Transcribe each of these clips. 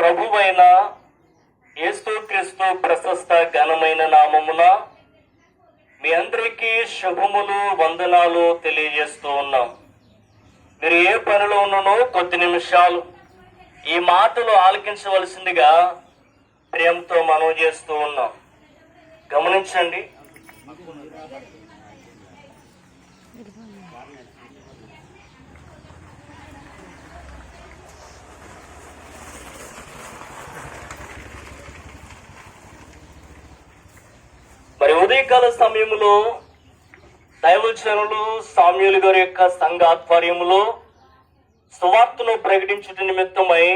ప్రభువైన యేసుక్రీస్తు ప్రశస్త ఘనమైన నామమున మీ అందరికీ శుభములు వందనాలు తెలియజేస్తూ ఉన్నాం. మీరు ఏ పనిలో ఉన్ననో కొద్ది నిమిషాలు ఈ మాటలు ఆలకించవలసిందిగా ప్రేమతో మనం చేస్తూ ఉన్నాం. గమనించండి మరి ఉదయకాల సమయంలో దైవచనులు సామ్యుల గారి యొక్క సంఘ ఆధ్వర్యంలో సువార్తను ప్రకటించుట నిమిత్తమై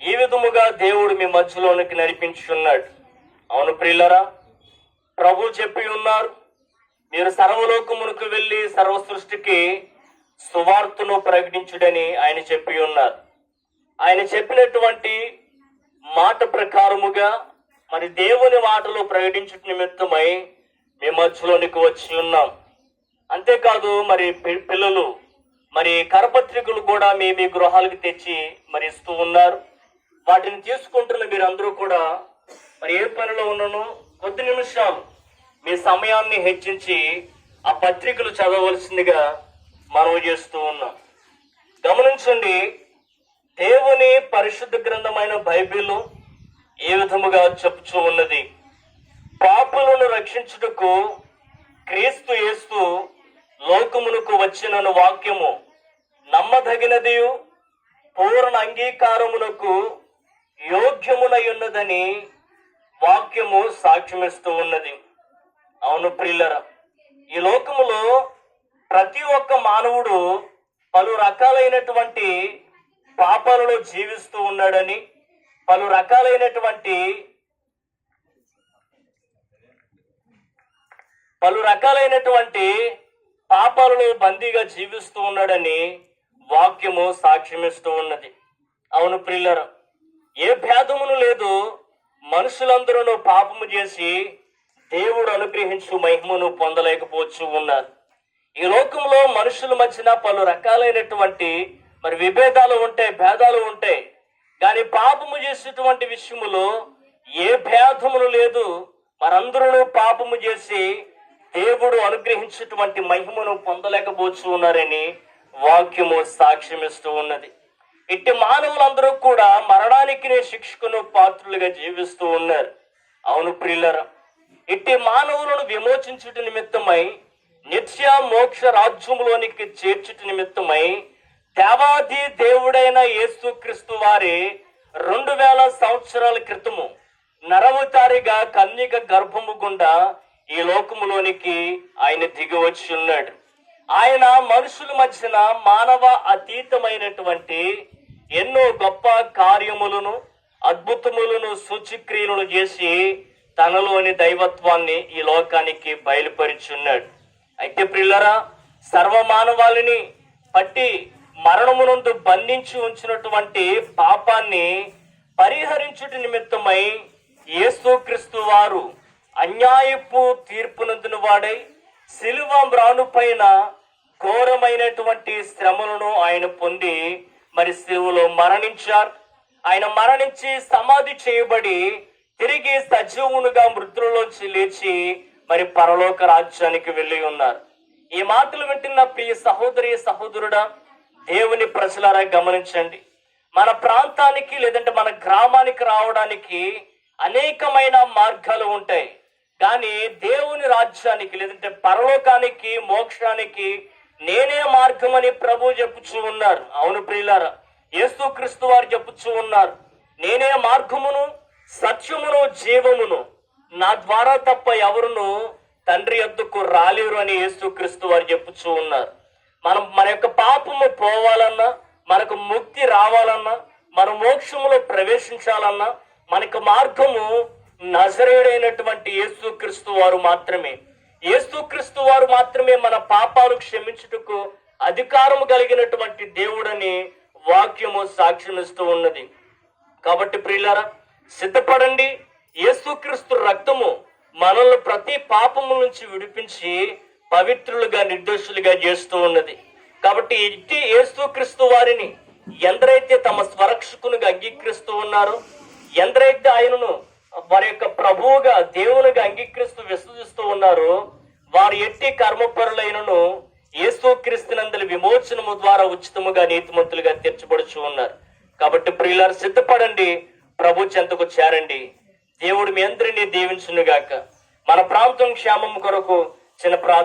ఈ విధముగా దేవుడు మీ మధ్యలోనికి నడిపించున్నాడు అవును ప్రియులరా ప్రభు చెప్పి ఉన్నారు మీరు సర్వలోకమునకు వెళ్ళి సర్వ సృష్టికి సువార్తను ప్రకటించుడని ఆయన చెప్పి ఉన్నారు. ఆయన చెప్పినటువంటి మాట ప్రకారముగా మరి దేవుని మాటలు ప్రకటించుట నిమిత్తమై మీ మధ్యలోనికి వచ్చి ఉన్నాం. అంతేకాదు మరి పి- పిల్లలు మరి కరపత్రికలు కూడా మీ మీ గృహాలకు తెచ్చి మరి ఇస్తూ ఉన్నారు. వాటిని తీసుకుంటున్న మీరందరూ కూడా మరి ఏ పనిలో ఉన్నను కొద్ది నిమిషాలు మీ సమయాన్ని హెచ్చించి ఆ పత్రికలు చదవవలసిందిగా మనవి చేస్తూ ఉన్నాం. గమనించండి దేవుని పరిశుద్ధ గ్రంథమైన బైబిల్ ఏ విధముగా చెప్పుచూ ఉన్నది? పాపులను రక్షించుటకు క్రీస్తు యేస్తు లోకమునకు వచ్చినను వాక్యము. నమ్మదగినది పూర్ణ అంగీకారమునకు యోగ్యమునై ఉన్నదని వాక్యము సాక్ష్యమిస్తూ ఉన్నది. అవును ప్రిల్లర ఈ లోకములో ప్రతి ఒక్క మానవుడు పలు రకాలైనటువంటి పాపాలలో జీవిస్తూ ఉన్నాడని పలు రకాలైనటువంటి పలు రకాలైనటువంటి పాపాలలో బందీగా జీవిస్తూ ఉన్నాడని వాక్యము సాక్ష్యమిస్తూ ఉన్నది. అవును ప్రిల్లరు ఏ భేదమును లేదు మనుషులందరూ పాపము చేసి దేవుడు అనుగ్రహించు మహిమను పొందలేకపోవచ్చు ఉన్నారు. ఈ లోకంలో మనుషుల మధ్యన పలు రకాలైనటువంటి మరి విభేదాలు ఉంటాయి భేదాలు ఉంటాయి. కానీ పాపము చేసేటువంటి విషయములో ఏ భేదములు లేదు మరందరూ పాపము చేసి దేవుడు అనుగ్రహించినటువంటి మహిమను పొందలేకపోవచ్చు ఉన్నారని వాక్యము సాక్ష్యమిస్తూ ఉన్నది. ఇట్టి మానవులందరూ కూడా మరణానికి శిక్షకును పాత్రులుగా జీవిస్తూ ఉన్నారు. అవును ప్రిల్లర ఇట్టి మానవులను విమోచించుట నిమిత్తమై నిత్య మోక్ష రాజ్యములోనికి చేర్చుట నిమిత్తమై దేవాది దేవుడైన యేసుక్రీస్తు వారి రెండు వేల సంవత్సరాల క్రితము నరవతారిగా కన్యక గర్భము గుండా ఈ లోకములోనికి ఆయన దిగి వచ్చి ఉన్నాడు. ఆయన మనుషుల మధ్యన మానవ అతీతమైనటువంటి ఎన్నో గొప్ప కార్యములను అద్భుతములను సూచిక్రియలను చేసి తనలోని దైవత్వాన్ని ఈ లోకానికి బయలుపరిచున్నాడు. అయితే ప్రిల్లరా సర్వమానవాళిని పట్టి మరణమునందు బంధించి ఉంచినటువంటి పాపాన్ని పరిహరించుట నిమిత్తమై యేసుక్రీస్తు వారు అన్యాయపు తీర్పునందున వాడై శిలువ మ్రాను పైన ఘోరమైనటువంటి శ్రమలను ఆయన పొంది మరి శివులో మరణించారు. ఆయన మరణించి సమాధి చేయబడి తిరిగి సజీవునుగా మృతులలోంచి లేచి మరి పరలోక రాజ్యానికి వెళ్ళి ఉన్నారు. ఈ మాటలు వింటున్న ప్రియ సహోదరి సహోదరుడా దేవుని ప్రజలారా గమనించండి. మన ప్రాంతానికి లేదంటే మన గ్రామానికి రావడానికి అనేకమైన మార్గాలు ఉంటాయి. కానీ దేవుని రాజ్యానికి లేదంటే పరలోకానికి మోక్షానికి నేనే మార్గమని ప్రభు చెప్పుచూ ఉన్నారు. అవును ప్రియులారా యేసుక్రీస్తు వారు చెప్పుచూ ఉన్నారు. నేనే మార్గమును సత్యమును జీవమును. నా ద్వారా తప్ప ఎవరును తండ్రి ఎద్దుకు రాలేరు అని యేసుక్రీస్తు వారు చెప్పుచూ ఉన్నారు. మనం మన యొక్క పాపము పోవాలన్నా మనకు ముక్తి రావాలన్నా మన మోక్షములో ప్రవేశించాలన్నా మనకు మార్గము నజరేడైనటువంటి యేసుక్రీస్తు వారు మాత్రమే. యేసుక్రీస్తు వారు మాత్రమే మన పాపాలు క్షమించుటకు అధికారము కలిగినటువంటి దేవుడని వాక్యము సాక్ష్యమిస్తూ ఉన్నది. కాబట్టి ప్రియులారా సిద్ధపడండి. యేసుక్రీస్తు రక్తము మనల్ని ప్రతి పాపము నుంచి విడిపించి పవిత్రులుగా నిర్దోషులుగా చేస్తూ ఉన్నది. కాబట్టి ఇట్టి యేసుక్రీస్తు వారిని ఎందరైతే తమ స్వరక్షకునిగా అంగీకరిస్తూ ఉన్నారో ఎందరైతే ఆయనను వారి యొక్క ప్రభువుగా దేవునిగా అంగీకరిస్తూ విశ్వసిస్తూ ఉన్నారు. వారు ఎట్టి కర్మపరులైనను యేసు క్రీస్తునందలి విమోచనము ద్వారా ఉచితముగా నీతిమంతులుగా తీర్చబడుచు ఉన్నారు. కాబట్టి ప్రియులారు సిద్ధపడండి. ప్రభు చెంతకు చేరండి. దేవుడు మీ అందరినీ దీవించునుగాక. మన ప్రాంతం క్షేమం కొరకు చిన్న ప్రార్థన